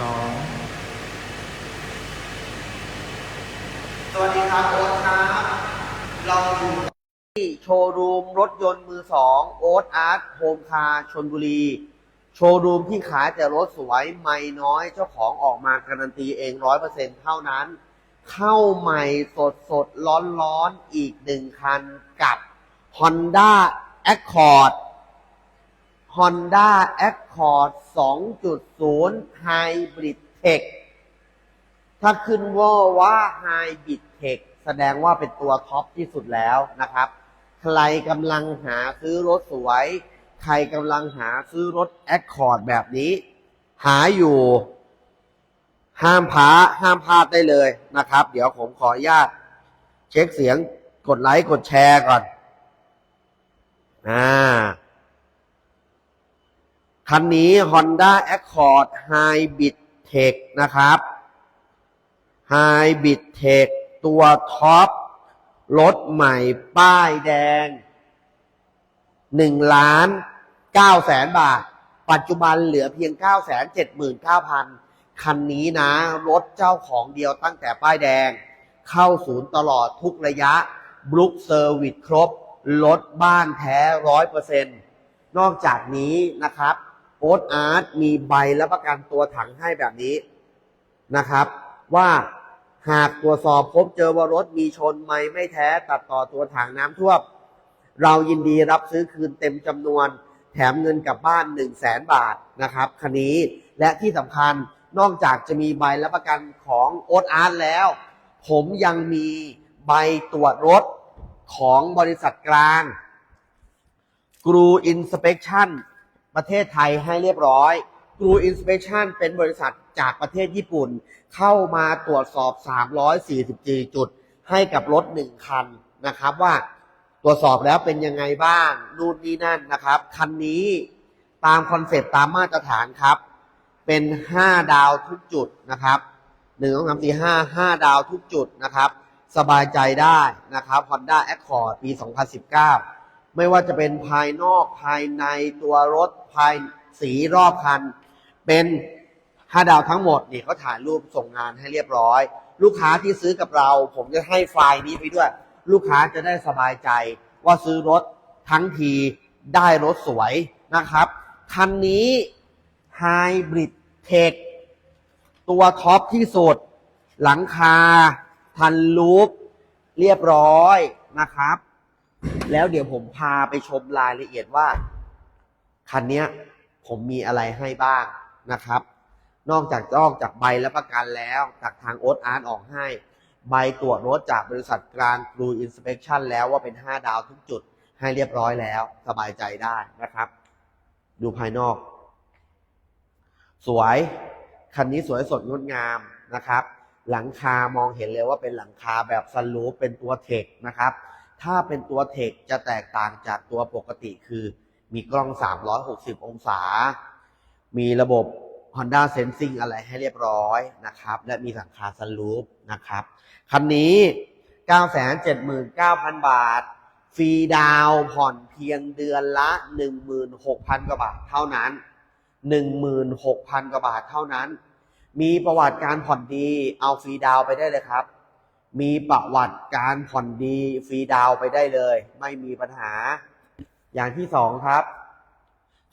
สองสวัสดีครับโอ๊ตครับเราอยู่ที่โชว์รูมรถยนต์มือสองโอ๊ตอาร์ตโฮมคาร์ชนบุรี โชว์รูมที่ขายแต่รถสวยไม่น้อยเจ้าของออกมาการันตีเองร้อยเปอร์เซ็นเท่านั้น เข้าใหม่สดสดร้อนร้อนอีกหนึ่งคันกับ Honda Accord Honda Accord 2.0 Hybrid Tech ถ้าขึ้นว่าว่า Hybrid Tech แสดงว่าเป็นตัวท็อปที่สุดแล้วนะครับ ใครกำลังหาซื้อรถสวย ใครกำลังหาซื้อรถ Accord แบบนี้ หาอยู่ ห้ามพาห้ามพลาดได้เลยนะครับ เดี๋ยวผมขออนุญาต เช็คเสียงกดไลค์ กดแชร์ก่อน อ่า คันนี้ Honda Accord Hybrid Tech นะครับ Hybrid Tech ตัวท็อปรถใหม่ป้ายแดง1ล้าน9แสนบาท ปัจจุบันเหลือเพียง 9 7 9 0 0 0 คันนี้นะ รถเจ้าของเดียวตั้งแต่ป้ายแดง เข้าศูนย์ตลอดทุกระยะบลุกเซอร์วิสครบ รถบ้านแท้ร้อยเปอร์เซ็นต์นอกจากนี้นะครับ โอ๊ตอาร์ตมีใบรับประกันตัวถังให้แบบนี้นะครับ ว่าหากตรวจสอบพบเจอว่ารถมีชนไม่ไม่แท้ตัดต่อตัวถังน้ำท่วมเรายินดีรับซื้อคืนเต็มจำนวน แถมเงินกลับบ้าน 1 0 0 0 0แสนบาทนะครับคันนี้และที่สำคัญนอกจากจะมีใบรับประกันของโอ๊ตอาร์ตแล้ว ผมยังมีใบตรวจรถของบริษัทกลางกรูอินสเป t ชั่น ประเทศไทยให้เรียบร้อยกรูอินสเป t ชั่นเป็นบริษัทจากประเทศญี่ปุ่น เข้ามาตรวจสอบ 344 จุด ให้กับรถ 1 คันนะครับว่าตรวจสอบแล้วเป็นยังไงบ้าง นู่นนี่นั่นนะครับ คันนี้ตามคอนเซปต์ตามมาตรฐานครับ เป็น 5 ดาวทุกจุดนะครับ1 2 3 4 5 5ดาวทุกจุดนะครับ สบายใจได้นะครับ Honda Accord ปี 2019 ไม่ว่าจะเป็นภายนอกภายในตัวรถภายสีรอบคัน เป็น5ดาวทั้งหมดนี่เขาถ่ายรูปส่งงานให้เรียบร้อย ลูกค้าที่ซื้อกับเรา ผมจะให้ไฟล์นี้ไปด้วย ลูกค้าจะได้สบายใจว่าซื้อรถทั้งทีได้รถสวยนะครับ คันนี้ Hybrid Tech ตัวท็อปที่สุด หลังคา ทันลูป เรียบร้อยนะครับ แล้วเดี๋ยวผมพาไปชมรายละเอียดว่า คันนี้ผมมีอะไรให้บ้างนะครับ นอกจากนอกจากใบและประกันแล้วจากทางโอ๊ตอาร์ตออกให้ ใบตรวจรถจากบริษัทกลางกรูอินสเป t ชั่นแล้วว่าเป็น 5 ดาวทุกจุดให้เรียบร้อยแล้วสบายใจได้นะครับ ดูภายนอก สวย คันนี้สวยสดงดงามนะครับ หลังคามองเห็นเลยว่าเป็นหลังคาแบบสลูปเป็นตัวเทคนะครับ ถ้าเป็นตัวเทคจะแตกต่างจากตัวปกติคือ มีกล้อง 360 องศา มีระบบ Honda Sensing อะไรให้เรียบร้อยนะครับ และมีหลังคาสลูปนะครับ คันนี้ 979,000 บาท ฟรีดาวผ่อนเพียงเดือนละ 16,000 กว่าบาทเท่านั้น 16,000 กว่าบาทเท่านั้น มีประวัติการผ่อนดีเอาฟรีดาวไปได้เลยครับ มีประวัติการผ่อนดีฟรีดาวไปได้เลย ไม่มีปัญหา อย่างที่สองครับ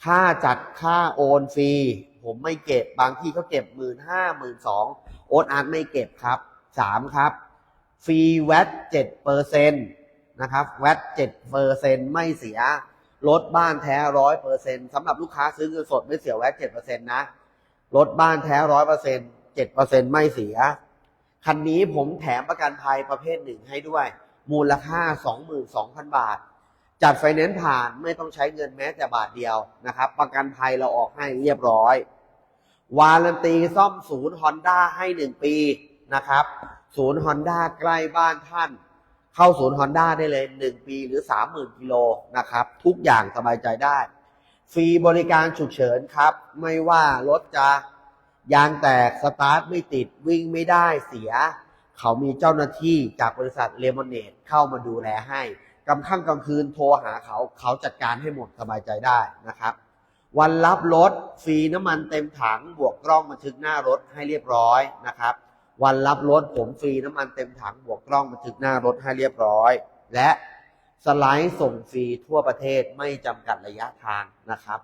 ค่าจัดค่าโอนฟรีผมไม่เก็บบางที่เขาเก็บหมื่นห้าหมื่นสองโอนอาร์ตไม่เก็บครับสามครับฟรีแวตเจ็ดเปอร์เซ็นต์นะครับแวตเจ็ดเปอร์เซ็นต์ไม่เสียรถบ้านแท้ร้อยเปอร์เซ็นต์สำหรับลูกค้าซื้อเงินสดไม่เสียแวตเจ็ดเปอร์เซ็นต์นะรถบ้านแท้ร้อยเปอร์เซ็นต์เจ็ดเปอร์เซ็นต์ไม่เสีย คันนี้ผมแถมประกันภัยประเภทหนึ่งให้ด้วย มูลค่า 22,000 บาท จัดไฟแนนซ์ผ่านไม่ต้องใช้เงินแม้แต่บาทเดียวนะครับ ประกันภัยเราออกให้เรียบร้อย วารันตีซ่อมศูนย์ฮอนด้าให้ 1 ปีนะครับ ศูนย์ฮอนด้าใกล้บ้านท่าน เข้าศูนย์ฮอนด้าได้เลย 1 ปีหรือ 30,000กิโลนะครับ ทุกอย่างสบายใจได้ ฟรีบริการฉุกเฉินครับ ไม่ว่ารถจะ ยางแตกสตาร์ทไม่ติดวิ่งไม่ได้เสีย เขามีเจ้าหน้าที่จากบริษัทเลมอนเนดเข้ามาดูแลให้กลางค่ำกลางคืนโทรหาเขาเขาจัดการให้หมดสบายใจได้นะครับ วันรับรถฟรีน้ำมันเต็มถังบวกกล้องบันทึกหน้ารถให้เรียบร้อยนะครับ วันรับรถผมฟรีน้ำมันเต็มถังบวกกล้องบันทึกหน้ารถให้เรียบร้อย และสไลด์ส่งฟรีทั่วประเทศไม่จำกัดระยะทางนะครับ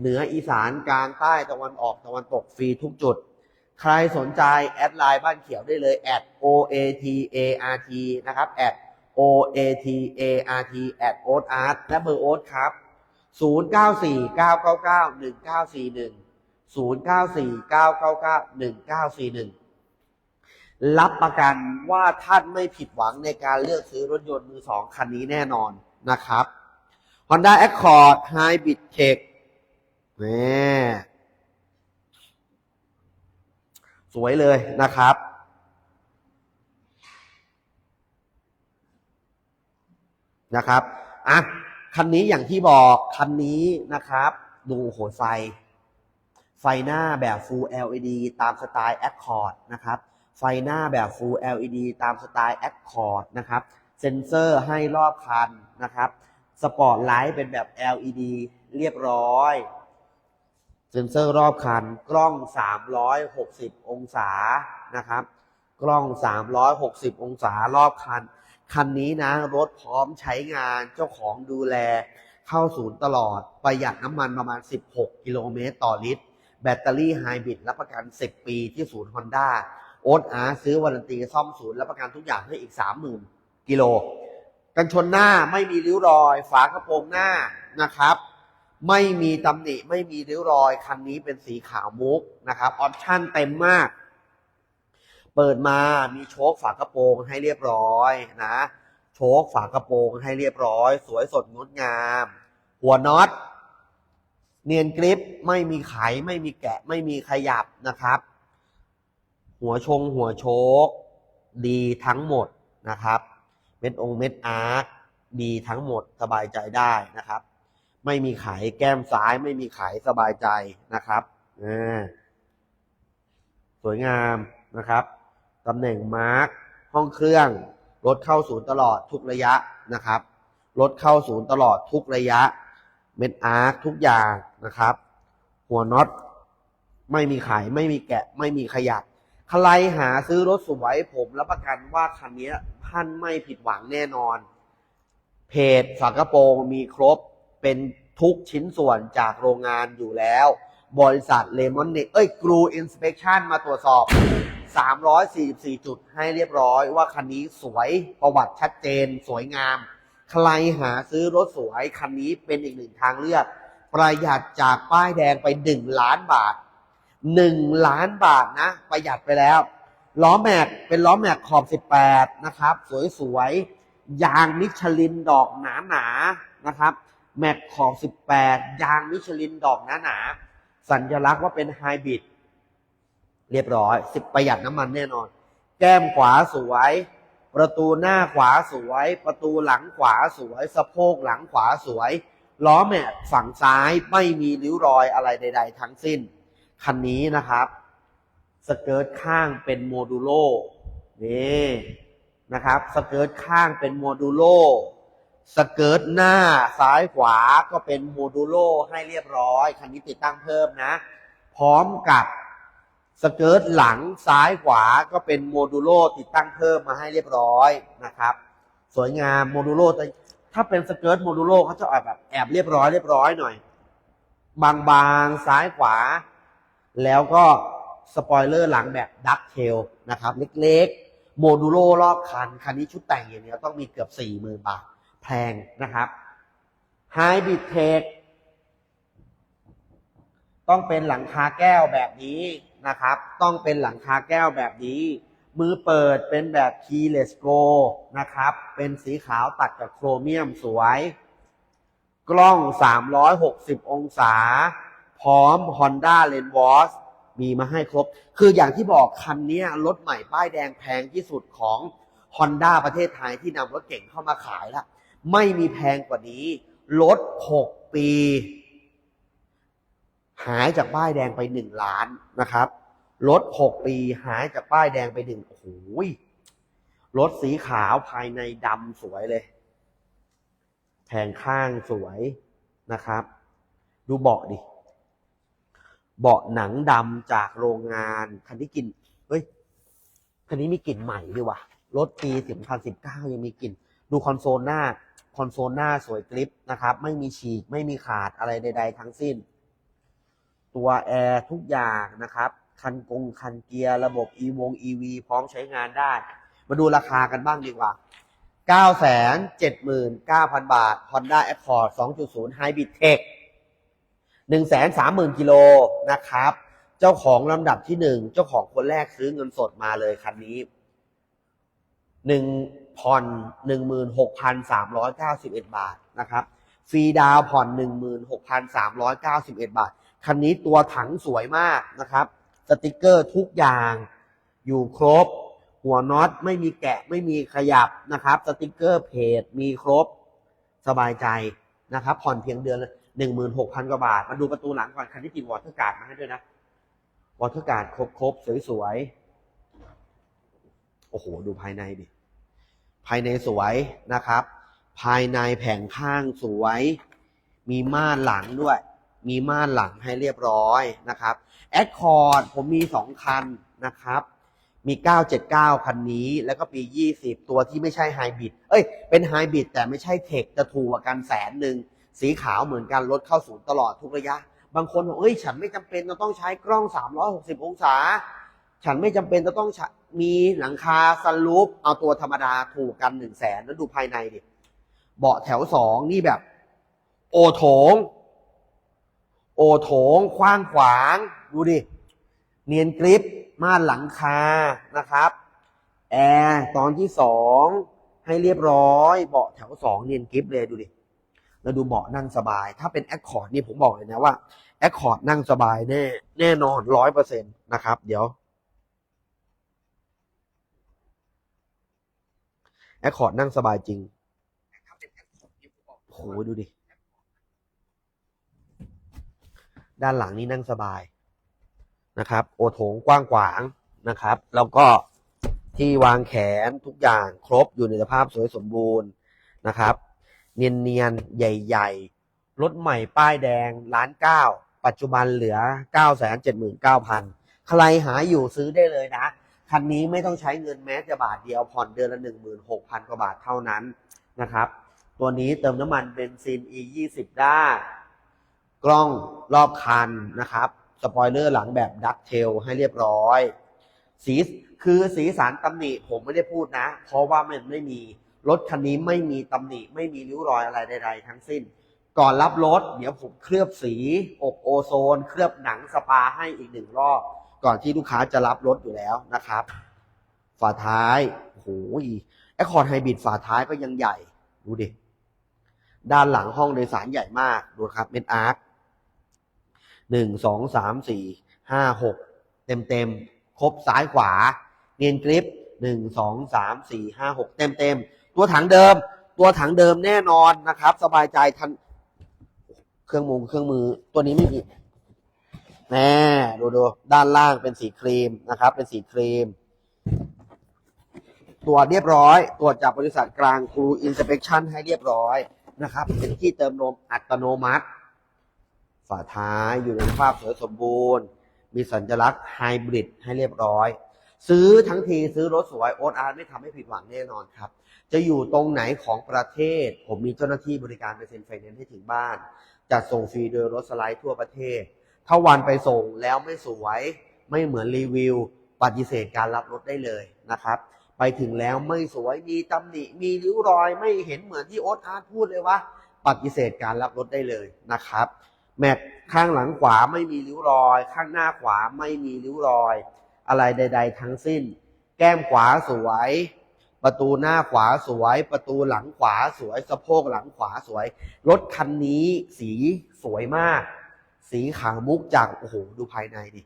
เหนืออีสานกลางใต้ตะวันออกตะวันตกฟรีทุกจุด ใครสนใจ แอดไลน์บ้านเขียวได้เลย at o a t a r t นะครับ at o a t a r t at o a r t และเบอร์โอ๊ตครับ 0 9 4 9 9 9 1 9 4 1 0 9 4 9 9 9 1 9 4 1 รับประกันว่าท่านไม่ผิดหวังในการเลือกซื้อรถยนต์มือสองคันนี้แน่นอนนะครับ Honda Accord Hybrid Tech นี่สวยเลยนะครับ นะครับอะคันนี้อย่างที่บอกคันนี้นะครับ ดูโหไฟ ไฟหน้าแบบ Full LED ตามสไตล์ Accord นะครับ ไฟหน้าแบบ Full LED ตามสไตล์ Accord นะครับ เซ็นเซอร์ให้รอบคันนะครับ สปอร์ตไลท์เป็นแบบ LED เรียบร้อย เซ็นเซอร์รอบคัน กล้อง 360 องศานะครับ กล้อง 360 องศารอบคัน คันนี้นะ รถพร้อมใช้งานเจ้าของดูแล เข้าศูนย์ตลอด ประหยัดน้ำมันประมาณ 16 กิโลเมตรต่อลิตร แบตเตอรี่ไฮบริดรับประกัน 10 ปีที่ศูนย์ฮอนด้าโอ๊ตอาร์ซื้อวารันตีซ่อมศูนย์รับประกันทุกอย่างให้อีก 30,000 กิโล กันชนหน้าไม่มีริ้วรอย ฝากระโปรงหน้านะครับ ไม่มีตำหนิไม่มีริ้วรอย คันนี้เป็นสีขาวมุกนะครับ ออปชั่นเต็มมาก เปิดมามีโชคฝากระโปรงให้เรียบร้อยนะ โชคฝากระโปรงให้เรียบร้อย สวยสดงดงาม หัวน็อต เนียนกริปไม่มีไขไม่มีแกะไม่มีขยับนะครับ หัวชงหัวโชค ดีทั้งหมดนะครับ เม็ดองค์เม็ดอาร์คดีทั้งหมดสบายใจได้นะครับ ไม่มีไขแก้มซ้าย ไม่มีไขสบายใจนะครับอ่าสวยงามนะครับตำแหน่งมาร์คห้องเครื่องรถเข้าศูนย์ตลอดทุกระยะนะครับรถเข้าศูนย์ตลอดทุกระยะ เม็ดอาร์คทุกอย่างนะครับ หัวน็อตไม่มีไขไม่มีแกะ ไม่มีขยับใครหาซื้อรถสวยผมรับประกันว่าคันนี้ท่านไม่ผิดหวังแน่นอน เพจฝากระโปรงมีครบ เป็นทุกชิ้นส่วนจากโรงงานอยู่แล้ว บริษัทเลมอนเนเอ้ยกรูอินสเป t ชันมาตรวจสอบ 344 จุดให้เรียบร้อยว่าคันนี้สวยประวัติชัดเจน สวยงาม ใครหาซื้อรถสวย คันนี้เป็นอีกหนึ่งทางเลือก ประหยัดจากป้ายแดงไป 1 ล้านบาท 1 ล้านบาทนะ ประหยัดไปแล้ว ล้อแม็กเป็นล้อแม็กขอบ 18 นะครับ สวยๆยางมิชลินดอกหนาๆนะครับ แม็กขอบ18 ยางมิชลินดอกหนาๆสัญลักษณ์ว่าเป็นไฮบริดเรียบร้อย10ประหยัดน้ำมันแน่นอน แก้มขวาสวย ประตูหน้าขวาสวย ประตูหลังขวาสวย สะโพกหลังขวาสวย ล้อแม็กฝั่งซ้ายไม่มีริ้วรอยอะไรใด ๆ ทั้งสิ้น คันนี้นะครับสเกิร์ตข้างเป็นโมดูโลนี่นะครับสเกิร์ตข้างเป็นโมดูโล สเกิร์ตหน้าซ้ายขวาก็เป็นโมดูโลให้เรียบร้อย คันนี้ติดตั้งเพิ่มนะ พร้อมกับสเกิร์ตหลังซ้ายขวาก็เป็นโมดูโลติดตั้งเพิ่มมาให้เรียบร้อยนะครับ สวยงามโมดูโลแต่ถ้าเป็นสเกิร์ตโมดูโลเขาจะออกแบบแอบเรียบร้อยเรียบร้อยหน่อย บางๆซ้ายขวา แล้วก็สปอยเลอร์หลังแบบดักเทลนะครับ เล็กๆโมดูโลรอบคัน คันนี้ชุดแต่งอย่างเดียวต้องมีเกือบ4 0,000บาท แพงนะครับไฮบริดเทคต้องเป็นหลังคาแก้วแบบนี้นะครับ ต้องเป็นหลังคาแก้วแบบนี้ มือเปิดเป็นแบบ keyless go นะครับ เป็นสีขาวตัดกับโครเมียมสวย กล้อง 360 องศา พร้อม Honda l e n w a s มีมาให้ครบ คืออย่างที่บอกคันนี้รถใหม่ป้ายแดงแพงที่สุดของ Honda ประเทศไทยที่นำรถเก่งเข้ามาขายละ ไม่มีแพงกว่านี้รถ6ปี หายจากป้ายแดงไป 1 ล้านนะครับรถ6ปีหายจากป้ายแดงไปหนึ่งโอ้โหยรถสีขาวภายในดำสวยเลย แผงข้างสวยนะครับ ดูเบาะดิ เบาะหนังดำจากโรงงาน คันนี้กลิ่นเฮ้ย คันนี้มีกลิ่นใหม่ด้วยว่ะ รถปี2019ยังมีกลิ่น ดูคอนโซลหน้า คอนโซลหน้าสวยกริปนะครับ ไม่มีฉีกไม่มีขาดอะไรใด ๆ ทั้งสิ้น ตัวแอร์ทุกอย่างนะครับ คันกงคันเกียร์ระบบ e วง EV พร้อมใช้งานได้ มาดูราคากันบ้างดีกว่า 979,000 บาท Honda Accord 2.0 Hybrid Tech 130,000กิโลนะครับ เจ้าของลำดับที่หนึ่งเจ้าของคนแรกซื้อเงินสดมาเลยคันนี้หนึ่ง ผ่อนหนึ่งหมื่นหกพันสามร้อยเก้าสิบเอ็ดบาทนะครับฟรีดาวผ่อนหนึ่งหมื่นหกพันสามร้อยเก้าสิบเอ็ดบาท คันนี้ตัวถังสวยมากนะครับ สติกเกอร์ทุกอย่างอยู่ครบ หัวน็อตไม่มีแกะไม่มีขยับนะครับ สติกเกอร์เพจมีครบสบายใจนะครับ ผ่อนเพียงเดือนหนึ่งหมื่นหกพันกว่าบาท มาดูประตูหลังก่อน คันที่ติดวอเตอร์การ์ดมาให้ด้วยนะ วอเตอร์การ์ดครบๆสวยๆ โอ้โห ดูภายในดิ ภายในสวยนะครับ ภายในแผงข้างสวย มีม่านหลังด้วย มีม่านหลังให้เรียบร้อยนะครับแอดคอร์ดผมมีสองคันนะครับ มี 979 คันนี้ แล้วก็ปี 20 ตัวที่ไม่ใช่ไฮบริดเอ้ย เป็นไฮบริดแต่ไม่ใช่เทคจะถูกกว่ากันแสนหนึ่ง สีขาวเหมือนกันรถเข้าศูนย์ตลอดทุกระยะ บางคนบอกเอ้ย ฉันไม่จำเป็นจะต้องใช้กล้อง 360 องศา ฉันไม่จำเป็นจะต้องใช้ มีหลังคาสลูปเอาตัวธรรมดาถูกกันหนึ่งแสนแล้วดูภายในดิเบาะแถวสองนี่แบบ โอโถง โอโถงกว้างขวาง ดูดิ เนียนกริปม่านหลังคานะครับ แอร์ตอนที่สองให้เรียบร้อย เบาะแถวสองเนียนกริปเลยดูดิแล้วดูเบาะนั่งสบาย ถ้าเป็นแอคคอร์ดนี่ผมบอกเลยนะว่าแอคคอร์ดนั่งสบายแน่แน่นอนร้อยเปอร์เซ็นต์นะครับ เดี๋ยว แอคคอร์ดนั่งสบายจริงโหดูดิ ด้านหลังนี่นั่งสบายนะครับ โอโถงกว้างขวางนะครับ แล้วก็ที่วางแขนทุกอย่างครบอยู่ในสภาพสวยสมบูรณ์นะครับ เนียนๆ ใหญ่ๆ รถใหม่ป้ายแดงล้านเก้าปัจจุบันเหลือ 9 7 9 0 0 0 ใครหาอยู่ซื้อได้เลยนะ คันนี้ไม่ต้องใช้เงินแม้แต่บาทเดียวผ่อนเดือนละ 16,000 กว่าบาทเท่านั้นนะครับ ตัวนี้เติมน้ำมันเบนซิน E 2 0 ได้ กล้องรอบคันนะครับ สปอยเลอร์หลังแบบดักเทลให้เรียบร้อย สีคือสีสันตำหนิผมไม่ได้พูดนะ เพราะว่ามันไม่มีรถคันนี้ไม่มีตำหนิไม่มีริ้วรอยอะไรใดๆทั้งสิ้น ก่อนรับรถ เดี๋ยวผมเคลือบสี อบโอโซน เคลือบหนังสปาให้อีกหนึ่งรอบ ก่อนที่ลูกค้าจะรับรถอยู่แล้วนะครับ ฝาท้ายโอ้โหแอคคอร์ดไฮบริดฝาท้ายก็ยังใหญ่ ดูดิ ด้านหลังห้องโดยสารใหญ่มาก ดูครับเป็นอาร์คหนึ่งสองสามสี่ห้าหกเต็มเต็มๆครบซ้ายขวา เนียนกริปหนึ่งสองสามสี่ห้าหกเต็มเต็มๆตัวถังเดิม ตัวถังเดิมแน่นอนนะครับ สบายใจทัน เครื่องมือเครื่องมือตัวนี้ไม่มี แน่ดูดูด้านล่างเป็นสีครีมนะครับ เป็นสีครีม ตรวจเรียบร้อย ตรวจจากบริษัทกลางครูอินสเป t ชันให้เรียบร้อยนะครับ เป็นที่เติมลมอัตโนมัติ ฝาท้ายอยู่ในสภาพสวยสมบูรณ์ มีสัญลักษณ์ไฮบริดให้เรียบร้อย ซื้อทั้งทีซื้อรถสวยโอ๊ตอาร์ไม่ทำให้ผิดหวังแน่นอนครับ จะอยู่ตรงไหนของประเทศ ผมมีเจ้าหน้าที่บริการไปเซ็นไฟแนนซ์ให้ถึงบ้านจัดส่งฟรีโดยรถสไลด์ทั่วประเทศ ถ้าวันไปส่งแล้วไม่สวย ไม่เหมือนรีวิว ปฏิเสธการรับรถได้เลยนะครับ ไปถึงแล้วไม่สวยมีตำหนิ มีริ้วรอยไม่เห็นเหมือนที่โอ๊ตอาร์ตพูดเลยว่า ปฏิเสธการรับรถได้เลยนะครับแม็กข้างหลังขวาไม่มีริ้วรอย ข้างหน้าขวาไม่มีริ้วรอย อะไรใด ๆ ทั้งสิ้น แก้มขวาสวย ประตูหน้าขวาสวย ประตูหลังขวาสวย สะโพกหลังขวาสวย รถคันนี้สีสวยมาก สีขาวมุกจากโอ้โหดูภายในดิ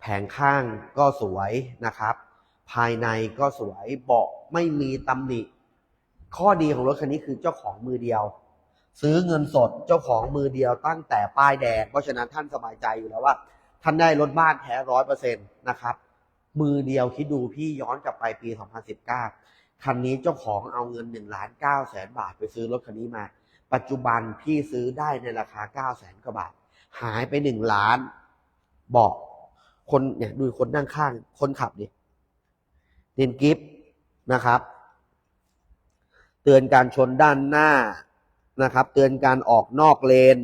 แผงข้างก็สวยนะครับ ภายในก็สวยเบาะไม่มีตำหนิ ข้อดีของรถคันนี้คือเจ้าของมือเดียว ซื้อเงินสดเจ้าของมือเดียวตั้งแต่ป้ายแดงเพราะฉะนั้นท่านสบายใจอยู่แล้วว่า ท่านได้รถบ้านแท้ร้อยเปอร์เซ็นต์นะครับ มือเดียวคิดดูพี่ย้อนกลับไปปี 2019 คันนี้เจ้าของเอาเงิน1ล้าน9แสนบาทไปซื้อรถคันนี้มา ปัจจุบันพี่ซื้อได้ในราคา9 0 0แสนกว่าบาท หายไปหนึ่งล้านบอกคนเนี่ยดูคนนั่งข้างคนขับดิเนนกิฟนะครับ เตือนการชนด้านหน้านะครับ เตือนการออกนอกเลน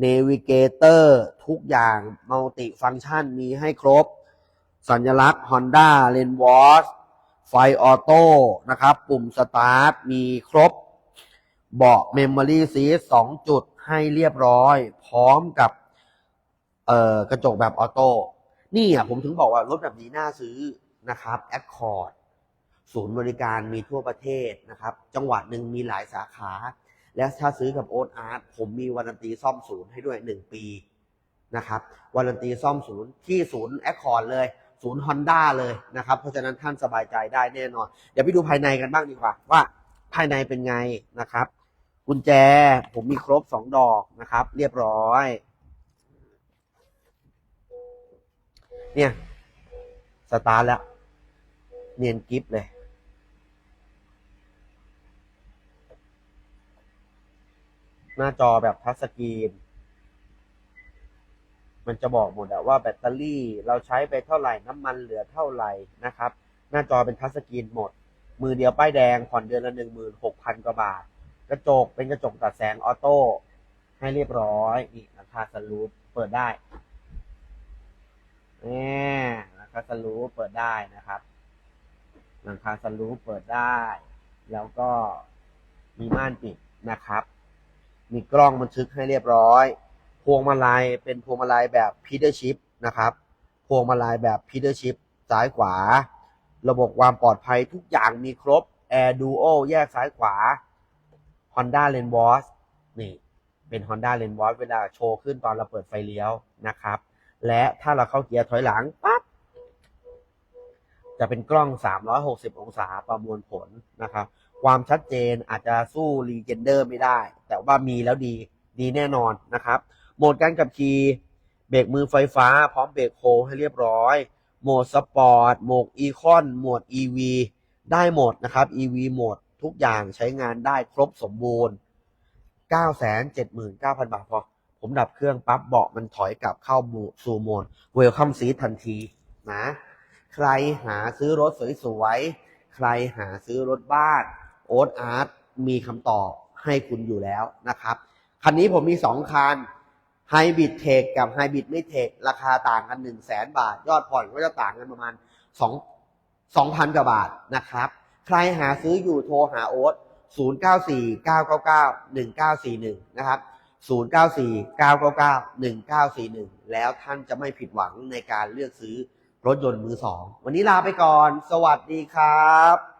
เนวิเกเตอร์ทุกอย่างมัลติฟังก์ชันมีให้ครบ สัญลักษณ์ Honda l a n w a t ไฟออโต้นะครับ ปุ่มสตาร์ทมีครบ เบาะ Memory Seat 2 จุดให้เรียบร้อย พร้อมกับเอ่อกระจกแบบออโต้นี่อะผมถึงบอกว่ารถแบบนี้น่าซื้อนะครับ Accord ศูนย์บริการมีทั่วประเทศนะครับ จังหวัดหนึ่งมีหลายสาขา และถ้าซื้อกับโอ๊ตอาร์ตผมมีวารันตีซ่อมศูนย์ให้ด้วย 1 ปีนะครับวารันตีซ่อมศูนย์ที่ศูนย์แอคคอร์ดเลยศูนย์ฮอนด้าเลยนะครับ เพราะฉะนั้นท่านสบายใจได้แน่นอน เดี๋ยวไปดูภายในกันบ้างดีกว่า ว่าภายในเป็นไงนะครับ กุญแจ ผมมีครบ2ดอกนะครับ เรียบร้อย เนี่ย สตาร์ทแล้ว เนียนกิฟเลย หน้าจอแบบทัชสกรีน มันจะบอกหมดอะว่าแบตเตอรี่เราใช้ไปเท่าไหร่ น้ำมันเหลือเท่าไหร่นะครับ หน้าจอเป็นทัชสกรีนหมด มือเดียวป้ายแดงผ่อนเดือนละหนึ่งหมื่นหกพันกว่าบาท ระจกเป็นกระจกตัดแสงออโต้ให้เรียบร้อยนี่ราคาสลูปเปิดได้นี่ราคาสลูปเปิดได้นะครับหลังคาสลูปเปิดได้ แล้วก็มีม่านปิดนะครับ มีกล้องบันทึกให้เรียบร้อย พวงมาลัยเป็นพวงมาลัยแบบพีเดอร์ชิพนะครับ พวงมาลัยแบบพีเดอร์ชิพซ้ายขวา ระบบความปลอดภัยทุกอย่างมีครบ Air Duo แยกซ้ายขวา Honda l a n w a s นี่เป็น Honda l a n w a s เวลาโชว์ขึ้นตอนเราเปิดไฟเลี้ยวนะครับ และถ้าเราเข้าเกียร์ถอยหลังปั๊บจะเป็นกล้อง 360 องศาประมวลผลนะครับ ความชัดเจนอาจจะสู้ Legender ไม่ได้ แต่ว่ามีแล้วดีดีแน่นอนนะครับ โหมดการขับขี่เบรกมือไฟฟ้า พร้อมเบรกโฮให้เรียบร้อย โหมดสปอร์ตโหมดอีคอนโหมด EV ได้หมดนะครับ EV โหมด ทุกอย่างใช้งานได้ครบสมบูรณ์ 979,000 บาทพอ ผมดับเครื่องปั๊บเบาะมันถอยกลับเข้าหมดสู่โหมด Welcome Seat ทันทีนะ ใครหาซื้อรถสวยๆ ใครหาซื้อรถบ้านโอ๊ตอาร์ตมีคำตอบให้คุณอยู่แล้วนะครับ คันนี้ผมมี 2 คันไฮบ r i d เทคกับไฮบ r i d ไม่เทคราคาต่างกัน 1 0 0 0 0แสนบาท ยอดผ่อนก็จะต่างกันประมาณ2 2,000กว่าบาทนะครับ ใครหาซื้ออยู่โทรหาโอ๊ต094 999 1941 นะครับ 094 999 1941 แล้วท่านจะไม่ผิดหวังในการเลือกซื้อรถยนต์มือสอง วันนี้ลาไปก่อน สวัสดีครับ